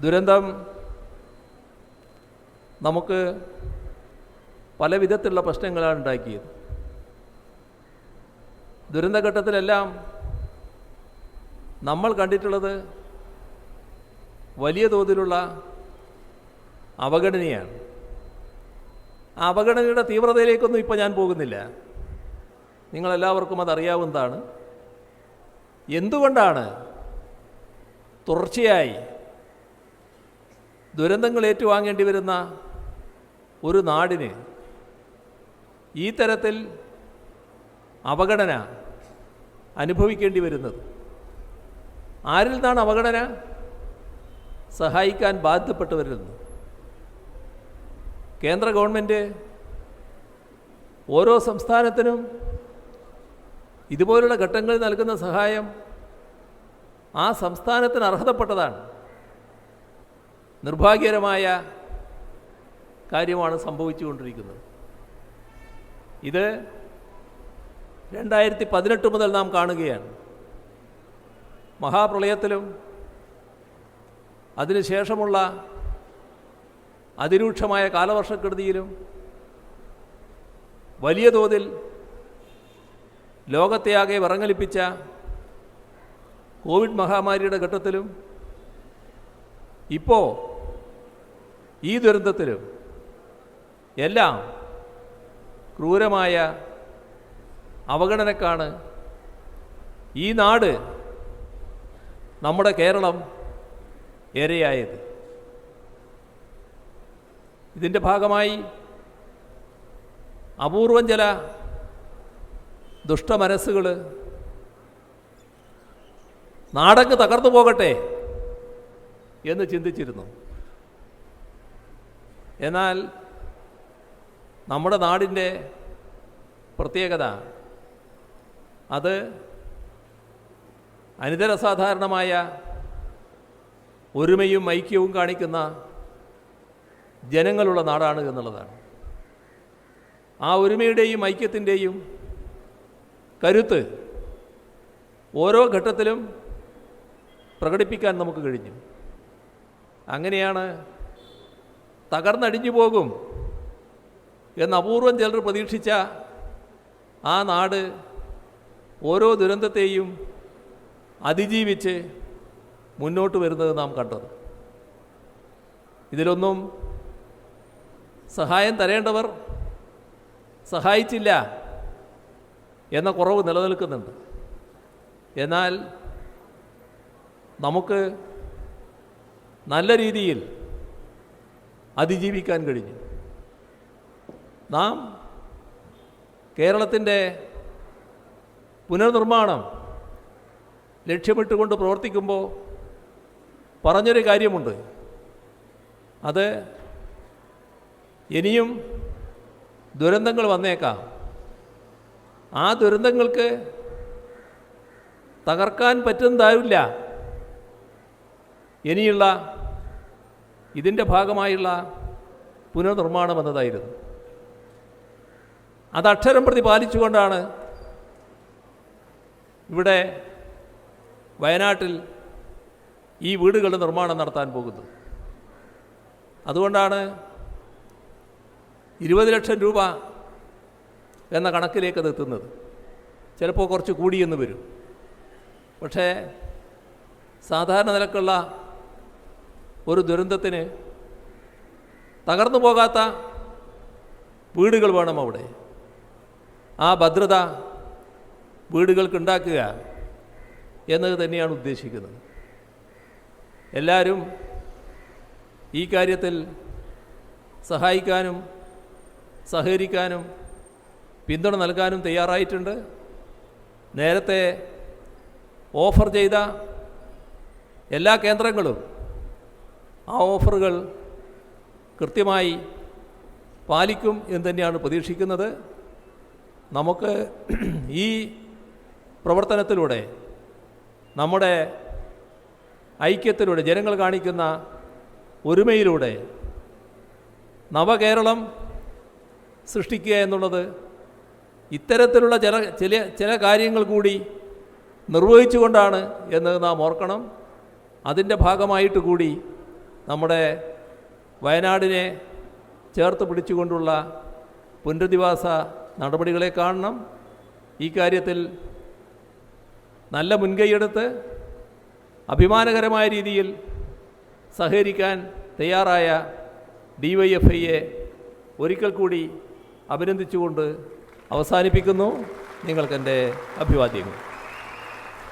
ദുരന്തം നമുക്ക് പല വിധത്തിലുള്ള പ്രശ്നങ്ങളാണ് ഉണ്ടാക്കിയത്. ദുരന്തഘട്ടത്തിലെല്ലാം നമ്മൾ കണ്ടിട്ടുള്ളത് വലിയ തോതിലുള്ള അവഗണനയാണ്. ആ അവഗണനയുടെ തീവ്രതയിലേക്കൊന്നും ഇപ്പോൾ ഞാൻ പോകുന്നില്ല. നിങ്ങളെല്ലാവർക്കും അതറിയാവുന്നതാണ്. എന്തുകൊണ്ടാണ് തുടർച്ചയായി ദുരന്തങ്ങൾ ഏറ്റുവാങ്ങേണ്ടി വരുന്ന ഒരു നാടിന് ഈ തരത്തിൽ അവഗണന അനുഭവിക്കേണ്ടി വരുന്നത്. ആരിൽ നിന്നാണ് അവഗണന? സഹായിക്കാൻ ബാധ്യപ്പെട്ടവരിൽ നിന്ന് കേന്ദ്ര ഗവൺമെന്റ് ഓരോ സംസ്ഥാനത്തിനും ഇതുപോലുള്ള ഘട്ടങ്ങളിൽ നൽകുന്ന സഹായം ആ സംസ്ഥാനത്തിന് അർഹതപ്പെട്ടതാണ്. നിർഭാഗ്യകരമായ കാര്യമാണ് സംഭവിച്ചുകൊണ്ടിരിക്കുന്നത്. ഇത് രണ്ടായിരത്തി പതിനെട്ട് മുതൽ നാം കാണുകയാണ്. മഹാപ്രളയത്തിലും അതിനുശേഷമുള്ള അതിരൂക്ഷമായ കാലവർഷക്കെടുതിയിലും വലിയ തോതിൽ ലോകത്തെയാകെ വിറങ്ങലിപ്പിച്ച കോവിഡ് മഹാമാരിയുടെ ഘട്ടത്തിലും ഇപ്പോൾ ഈ ദുരന്തത്തിലും എല്ലാം ക്രൂരമായ അവഗണനക്കാണ് ഈ നാട് നമ്മുടെ കേരളം ഏറെയായത്. ഇതിന്റെ ഭാഗമായി അപൂർവം ചില ദുഷ്ടമനസ്സുകൾ നാടങ്ങ് തകർന്നു പോകട്ടെ എന്ന് ചിന്തിച്ചിരുന്നു. എന്നാൽ നമ്മുടെ നാടിന്റെ പ്രത്യേകത അത് അനിതരസാധാരണമായ ഒരുമയും ഐക്യവും കാണിക്കുന്ന ജനങ്ങളുള്ള നാടാണ് എന്നുള്ളതാണ്. ആ ഒരുമയുടെയും ഐക്യത്തിന്റെയും കരുത്ത് ഓരോ ഘട്ടത്തിലും പ്രകടിപ്പിക്കാൻ നമുക്ക് കഴിഞ്ഞു. അങ്ങനെയാണ് തകർന്നടിഞ്ഞു പോകും എന്ന് അപൂർവം ചിലർ പ്രതീക്ഷിച്ച ആ നാട് ഓരോ ദുരന്തത്തെയും അതിജീവിച്ച് മുന്നോട്ട് വരുന്നത് നാം കണ്ടത്. ഇതിലൊന്നും സഹായം തരേണ്ടവർ സഹായിച്ചില്ല എന്ന കുറവ് നിലനിൽക്കുന്നുണ്ട്. എന്നാൽ നമുക്ക് നല്ല രീതിയിൽ അതിജീവിക്കാൻ കഴിഞ്ഞു. നാം കേരളത്തിന്റെ പുനർനിർമ്മാണം ലക്ഷ്യമിട്ടുകൊണ്ട് പ്രവർത്തിക്കുമ്പോൾ പറഞ്ഞൊരു കാര്യമുണ്ട്. അത് ഇനിയും ദുരന്തങ്ങൾ വന്നേക്കാം. ആ ദുരന്തങ്ങൾക്ക് തകർക്കാൻ പറ്റുന്നതാവില്ല. ഇനിയുള്ള ഇതിന്റെ ഭാഗമായുള്ള പുനർനിർമ്മാണം എന്നതായിരുന്നു. അത് അക്ഷരം പ്രതി പാലിച്ചുകൊണ്ടാണ് ഇവിടെ വയനാട്ടിൽ ഈ വീടുകളുടെ നിർമ്മാണം നടത്താൻ പോകുന്നത്. അതുകൊണ്ടാണ് ഇരുപത് ലക്ഷം രൂപ എന്ന കണക്കിലേക്ക് അത് എത്തുന്നത്. ചിലപ്പോൾ കുറച്ച് കൂടിയെന്ന് വരും. പക്ഷേ സാധാരണ നിലക്കുള്ള ഒരു ദുരന്തത്തിന് തകർന്നു പോകാത്ത വീടുകൾ വേണം അവിടെ. ആ ഭദ്രത വീടുകൾക്ക് ഉണ്ടാക്കുക എന്നത് തന്നെയാണ് ഉദ്ദേശിക്കുന്നത്. എല്ലാവരും ഈ കാര്യത്തിൽ സഹായിക്കാനും സഹകരിക്കാനും പിന്തുണ നൽകാനും തയ്യാറായിട്ടുണ്ട്. നേരത്തെ ഓഫർ ചെയ്ത എല്ലാ കേന്ദ്രങ്ങളും ആ ഓഫറുകൾ കൃത്യമായി പാലിക്കും എന്ന് തന്നെയാണ് പ്രതീക്ഷിക്കുന്നത്. നമുക്ക് ഈ പ്രവർത്തനത്തിലൂടെ നമ്മുടെ ഐക്യത്തിലൂടെ ജനങ്ങൾ കാണിക്കുന്ന ഒരുമയിലൂടെ നവകേരളം സൃഷ്ടിക്കുക എന്നുള്ളത് ഇത്തരത്തിലുള്ള ചില ചില ചില കാര്യങ്ങൾ കൂടി നിർവഹിച്ചുകൊണ്ടാണ് എന്ന് നാം ഓർക്കണം. അതിന്റെ ഭാഗമായിട്ട് കൂടി നമ്മുടെ വയനാടിനെ ചേർത്ത് പിടിച്ചുകൊണ്ടുള്ള പുനരധിവാസ നടപടികളെ കാണണം. ഈ കാര്യത്തിൽ നല്ല മുൻകൈയെടുത്ത് അഭിമാനകരമായ രീതിയിൽ സഹകരിക്കാൻ തയ്യാറായ ഡി വൈ എഫ് ഐയെ ഒരിക്കൽ കൂടി അഭിനന്ദിച്ചുകൊണ്ട് അവസാനിപ്പിക്കുന്നു. നിങ്ങൾക്കെന്റെ അഭിവാദ്യങ്ങൾ.